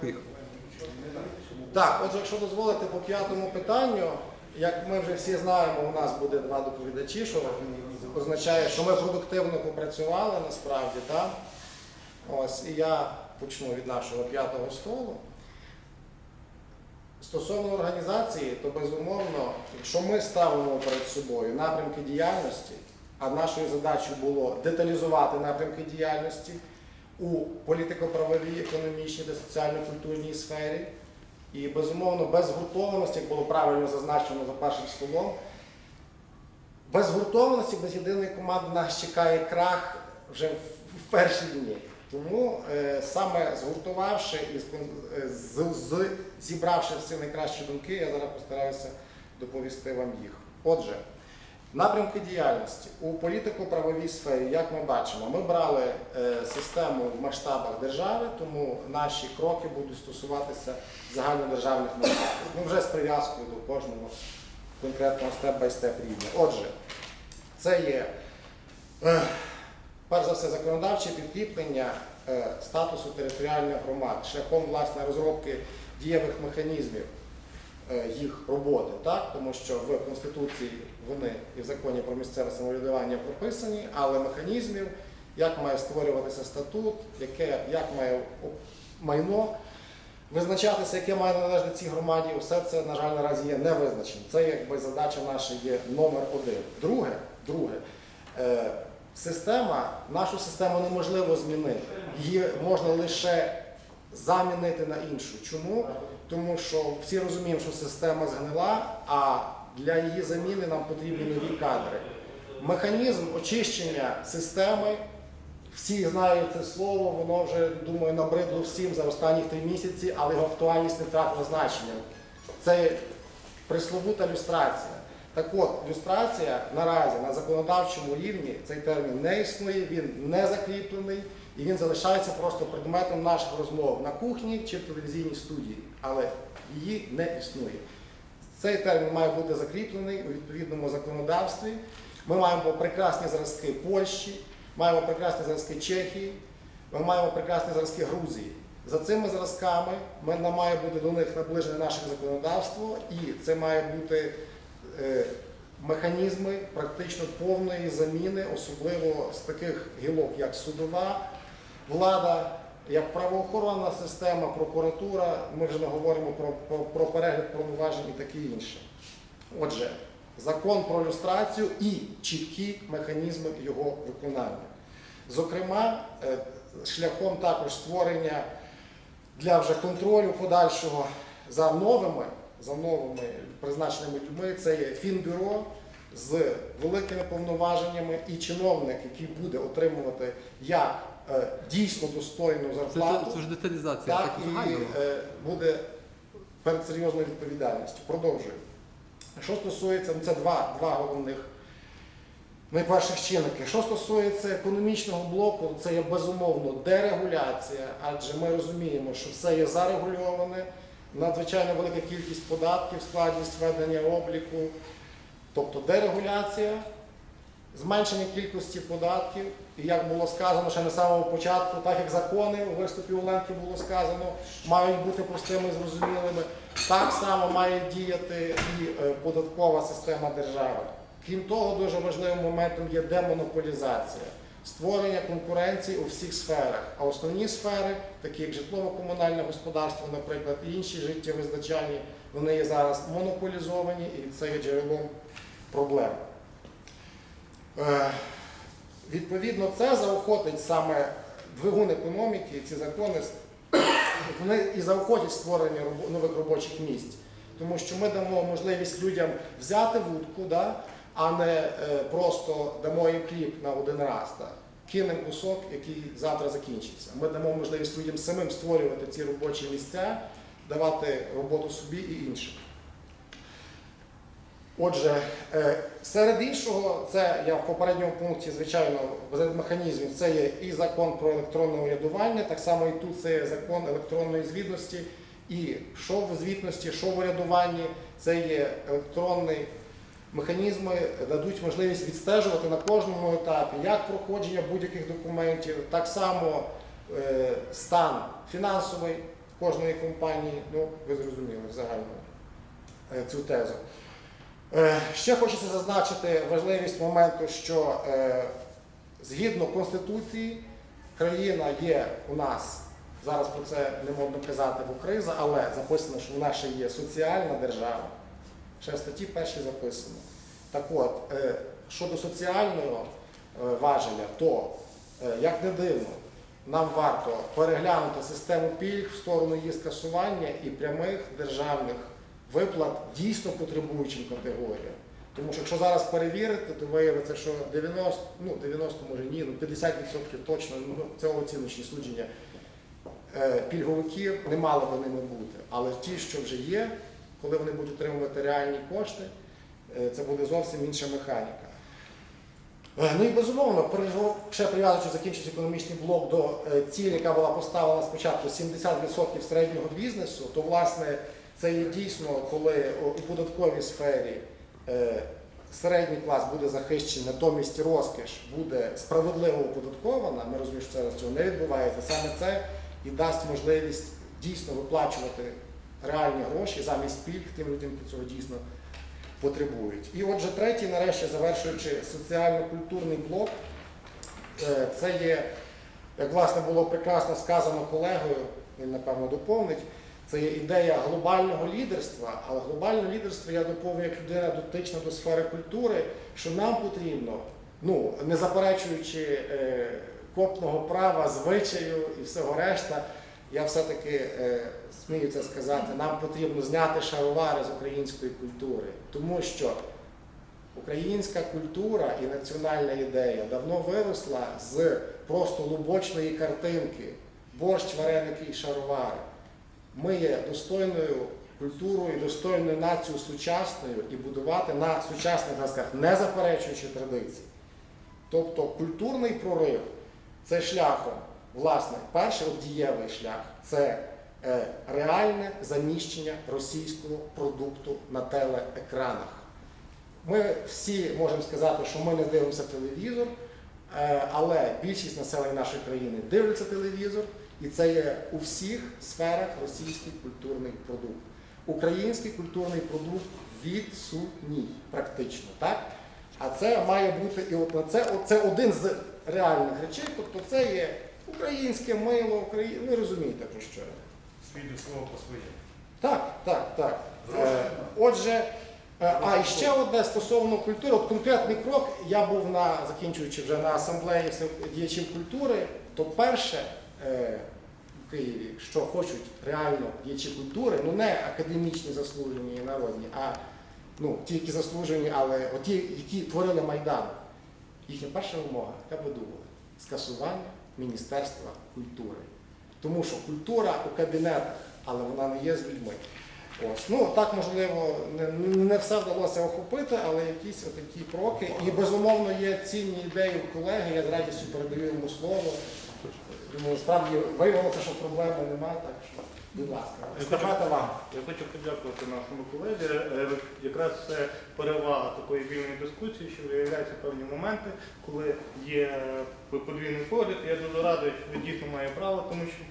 Поїхали. Так, отже, якщо дозволите по п'ятому питанню, як ми вже всі знаємо, у нас буде два доповідачі, що означає, що ми продуктивно попрацювали насправді, так? Ось, і я почну від нашого п'ятого столу. Стосовно організації, то безумовно, якщо ми ставимо перед собою напрямки діяльності, а нашою задачею було деталізувати напрямки діяльності у політико-правовій, економічній та соціально-культурній сфері, і безумовно без згуртованості, як було правильно зазначено за першим столом, без згуртованості, без єдиної команди нас чекає крах вже в, перші дні. Тому е, саме згуртувавши і е, зібравши всі найкращі думки, я зараз постараюся доповісти вам їх. Отже, напрямки діяльності у політико-правовій сфері, як ми бачимо, ми брали е, систему в масштабах держави, тому наші кроки будуть стосуватися загальнодержавних масштабів. Ну, вже з прив'язкою до кожного конкретного степ-бай-степ рівня. Отже, це є е, перш за все законодавче підкріплення е, статусу територіальних громад шляхом власне розробки дієвих механізмів їх роботи, так? тому що в Конституції вони і в законі про місцеве самоврядування прописані, але механізмів, як має створюватися статут, яке, як має майно визначатися, яке має належати цій громаді, все це, на жаль, наразі є не визначено. Це якби задача наша є номер один. Друге, друге, е, система, нашу систему неможливо змінити. Її можна лише замінити на іншу. Чому? Тому що всі розуміємо, що система згнила, а для її заміни нам потрібні нові кадри. Механізм очищення системи всі знають це слово, воно вже, думаю, набридло всім за останні три місяці, але його актуальність не втратила значення. Це присловута люстрація. Так от, люстрація наразі на законодавчому рівні цей термін не існує, він не закріплений і він залишається просто предметом наших розмов на кухні чи в телевізійній студії, але її не існує. Цей термін має бути закріплений у відповідному законодавстві. Ми маємо прекрасні зразки Польщі, маємо прекрасні зразки Чехії, ми маємо прекрасні зразки Грузії. За цими зразками має бути до них наближене наше законодавство, і це має бути е, механізми практично повної заміни, особливо з таких гілок, як судова влада, як правоохоронна система, прокуратура. Ми вже не говоримо про, про, про перегляд повноважень і таке інше. Отже, закон про люстрацію і чіткі механізми його виконання. Зокрема, е, шляхом також створення для вже контролю подальшого за новими, за новими призначеними людьми, це є Фінбюро з великими повноваженнями і чиновник, який буде отримувати як дійсно достойну зарплату це, це деталізація, так так і е, буде перед серйозною відповідальністю. Продовжую. Що стосується, ну це два, два головних найперших чинники. Що стосується економічного блоку, це є безумовно дерегуляція, адже ми розуміємо, що все є зарегульоване, надзвичайно велика кількість податків, складність ведення обліку, тобто дерегуляція. Зменшення кількості податків, і як було сказано ще на самому початку, так як закони у виступі Оленки було сказано, мають бути простими і зрозумілими, так само має діяти і е, податкова система держави. Крім того, дуже важливим моментом є демонополізація, створення конкуренції у всіх сферах. А основні сфери, такі як житлово-комунальне господарство, наприклад, і інші життєвизначальні, вони є зараз монополізовані і це є джерелом проблем. Е, Відповідно, це заохотить саме двигун економіки, ці закони, вони і заохотять створення нових робочих місць. Тому що ми дамо можливість людям взяти вудку, да, а не е, просто дамо їм хліб на один раз. Да. Кинемо кусок, який завтра закінчиться. Ми дамо можливість людям самим створювати ці робочі місця, давати роботу собі і іншим. Отже, е, серед іншого, це я в попередньому пункті, звичайно, серед механізмів, це є і закон про електронне урядування, так само і тут це є закон електронної звітності. І що в звітності, що в урядуванні, це є електронні механізми, дадуть можливість відстежувати на кожному етапі як проходження будь-яких документів, так само е, стан фінансовий кожної компанії. Ну, ви зрозуміли взагалі е, цю тезу. Е, Ще хочеться зазначити важливість моменту, що е, згідно Конституції країна є у нас, зараз про це не модно казати, бо криза, але записано, що вона ще є соціальна держава. Ще в статті першій записано. Так от, е, щодо соціального важеля, то, як не дивно, нам варто переглянути систему пільг в сторону її скасування і прямих державних виплат дійсно потребуючим категоріям. Тому що якщо зараз перевірити, то виявиться, що 90, ну 90 може ні, ну 50% точно, ну це оціночні судження е, пільговиків не мало би ними бути. Але ті, що вже є, коли вони будуть отримувати реальні кошти, е, це буде зовсім інша механіка. Е, Ну і безумовно, ще прив'язуючи закінчуючи економічний блок до е, цілі, яка була поставлена спочатку 70% середнього бізнесу, то власне це є дійсно, коли у податковій сфері е, середній клас буде захищений, натомість розкіш буде справедливо оподаткована. Ми розуміємо, що зараз цього не відбувається. Саме це і дасть можливість дійсно виплачувати реальні гроші замість пільг тим людям, які цього дійсно потребують. І отже, третій, нарешті, завершуючи соціально-культурний блок, е, це є, як власне було прекрасно сказано колегою, він напевно доповнить, це є ідея глобального лідерства, але глобальне лідерство я доповню як людина дотична до сфери культури, що нам потрібно, ну, не заперечуючи е, копного права, звичаю і всього решта, я все-таки е, смію це сказати, нам потрібно зняти шаровари з української культури, тому що українська культура і національна ідея давно виросла з просто лубочної картинки, борщ, вареники і шаровари. Ми є достойною культурою, достойною нацією сучасною і будувати на сучасних зразках, не заперечуючи традиції. Тобто культурний прорив це шляхом, власне, перший дієвий шлях це е, реальне заміщення російського продукту на телеекранах. Ми всі можемо сказати, що ми не дивимося телевізор, е, але більшість населення нашої країни дивляться телевізор, і це є у всіх сферах російський культурний продукт. Український культурний продукт відсутній практично. Так? А це має бути і от на це, це один з реальних речей, тобто це є українське мило, Украї... ви розумієте про що. Свій до свого по своєму. Так, так, так. Е, отже, е, а і ще одне стосовно культури. От конкретний крок. Я був на закінчуючи вже на асамблеї діячів культури, то перше в Києві, що хочуть реально діячі культури, ну не академічні заслужені і народні, а ну, ті, які заслужені, але от ті, які творили Майдан. Їхня перша вимога, яка ви думали? Скасування Міністерства культури. Тому що культура у кабінетах, але вона не є з людьми. Ось. Ну, так, можливо, не, не все вдалося охопити, але якісь такі кроки. І, безумовно, є цінні ідеї у колеги, я з радістю передаю йому слово. Думаю, справді виявилося, що проблеми немає, так що, будь ласка, естафета вам. Я хочу подякувати нашому колезі. Е, Якраз це перевага такої вільної дискусії, що виявляються певні моменти, коли є подвійний погляд. Я дуже радий, що він дійсно має право, тому що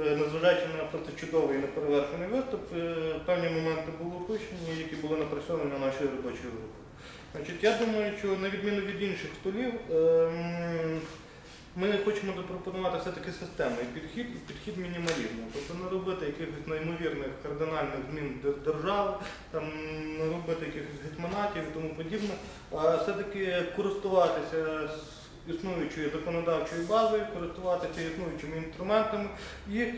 е, незважаючи на просто чудовий неперевершений виступ, е, певні моменти були опущені, які були напрацьовані нашою робочою групою. Значить, я думаю, що на відміну від інших столів, ем, ми хочемо запропонувати все-таки системний підхід і підхід мінімалізму. Тобто не робити якихось неймовірних кардинальних змін держави, там, не робити якихось гетьманатів і тому подібне, а все-таки користуватися існуючою законодавчою базою, користуватися існуючими інструментами і е,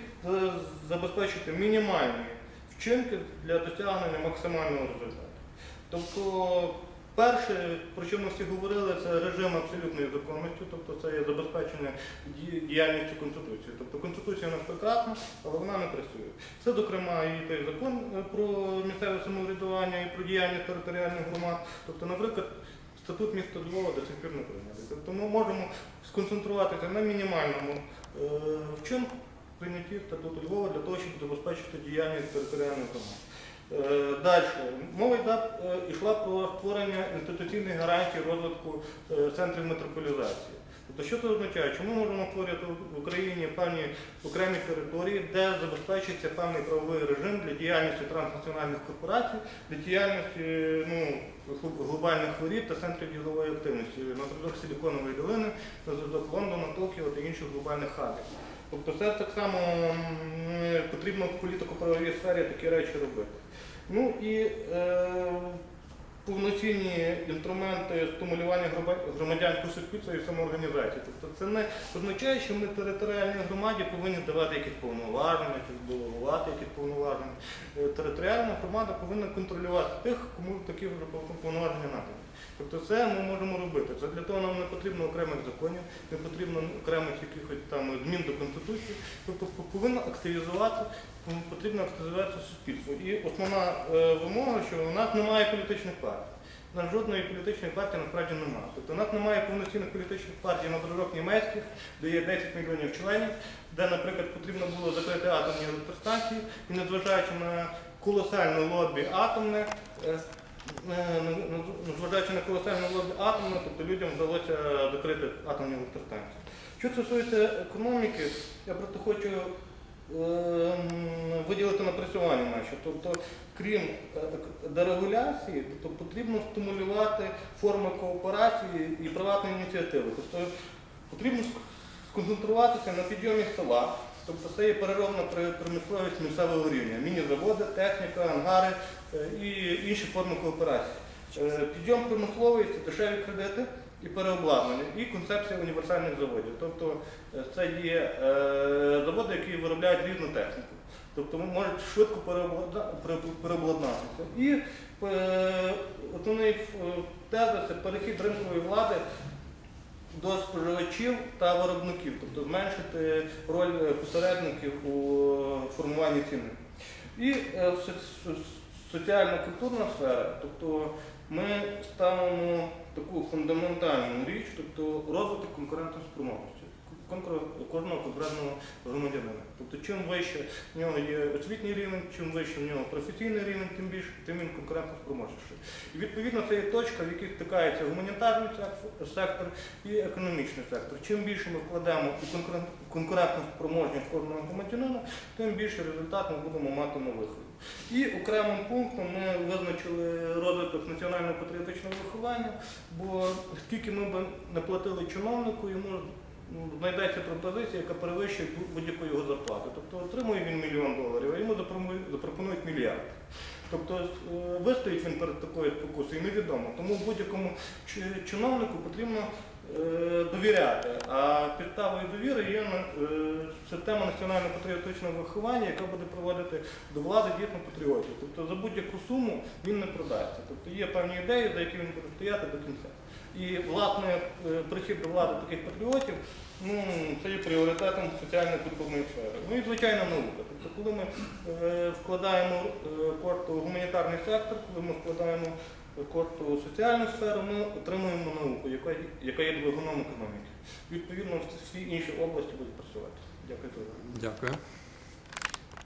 забезпечити мінімальні вчинки для досягнення максимального результату. Тобто Перше, про що ми всі говорили, це режим абсолютної законності, тобто це є забезпечення ді- діяльністю Конституції. Тобто Конституція у нас прекрасна, але вона не працює. Це, зокрема, і той закон е, про місцеве самоврядування і про діяльність територіальних громад. Тобто, наприклад, статут міста Львова до сих пір не прийнятий. Тобто ми можемо сконцентруватися на мінімальному е, вчинку прийнятті статуту Львова для того, щоб забезпечити діяльність територіальних громад. Е, Далі. Мова е, йшла про створення інституційних гарантій розвитку е, центрів метрополізації. Тобто, що це означає? Що ми можемо створювати в Україні певні окремі території, де забезпечується певний правовий режим для діяльності транснаціональних корпорацій, для діяльності ну, глобальних хворіб та центрів ділової активності на зразок Силіконової долини, на зразок Лондона, Токіо та інших глобальних хабів. Тобто це так само потрібно в політико-правовій сфері такі речі робити. Ну і е, повноцінні інструменти стимулювання громадянського суспільства і самоорганізації. Тобто це не означає, що ми територіальній громаді повинні давати якісь повноваження, чи делегувати якісь повноваження. Е, Територіальна громада повинна контролювати тих, кому такі вже повноваження надані. Тобто це ми можемо робити. Це для того нам не потрібно окремих законів, не потрібно окремих якихось там змін до Конституції. Тобто повинно активізувати, потрібно активізувати суспільство. І основна е, вимога, що у нас немає політичних партій. У нас жодної політичної партії насправді немає. Тобто у нас немає повноцінних політичних партій на зразок німецьких, де є 10 мільйонів членів, де, наприклад, потрібно було закрити атомні електростанції, і незважаючи на колосальне лобі атомне, е, е, незважаючи на колосальне лобі атомне, тобто людям вдалося закрити атомні електростанції. Що стосується економіки, я просто хочу виділити напрацювання наші. Тобто, крім е, дерегуляції, тобто потрібно стимулювати форми кооперації і приватної ініціативи. Тобто потрібно сконцентруватися на підйомі села. Тобто це є переробна промисловість місцевого рівня, міні-заводи, техніка, ангари е, і інші форми кооперації. Е, Підйом промисловості, дешеві кредити і переобладнання, і концепція універсальних заводів. Тобто е, це є е, заводи, які виробляють різну техніку. Тобто можуть швидко переобладнатися. І е, основний теза це перехід ринкової влади до споживачів та виробників, тобто зменшити роль посередників у формуванні ціни. І со- со- соціально-культурна сфера, тобто ми ставимо таку фундаментальну річ, тобто розвиток конкурентоспроможності кожного конкретного громадянина. Тобто чим вище в нього є освітній рівень, чим вище в нього професійний рівень, тим більше, тим він конкурентно спроможніший. І відповідно це є точка, в якій стикається гуманітарний сектор- і економічний сектор. Чим більше ми вкладемо у конкурент- конкурентну спроможність кожного громадянина, тим більше результат ми будемо мати на виході. І окремим пунктом ми визначили розвиток національного патріотичного виховання, бо скільки ми б не платили чиновнику, йому ну, знайдеться пропозиція, яка перевищує будь-яку його зарплату. Тобто отримує він мільйон доларів, а йому запропонують- мільярд. Тобто е, вистоїть він перед такою спокусою, невідомо. Тому будь-якому чиновнику потрібно довіряти. А підставою довіри є е, система національно-патріотичного виховання, яка буде проводити до влади дійсно патріотів. Тобто за будь-яку суму він не продасться. Тобто є певні ідеї, за які він буде стояти до кінця. І власне е, прихід до влади таких патріотів ну, це є пріоритетом соціально-культурної сфери. Ну і звичайно наука. Тобто, коли ми е, вкладаємо е, кошти у гуманітарний сектор, коли ми вкладаємо кошти у соціальну сферу, ми отримуємо науку, яка, яка є двигуном економіки. Відповідно, всі інші області будуть працювати. Дякую за увагу. Дякую.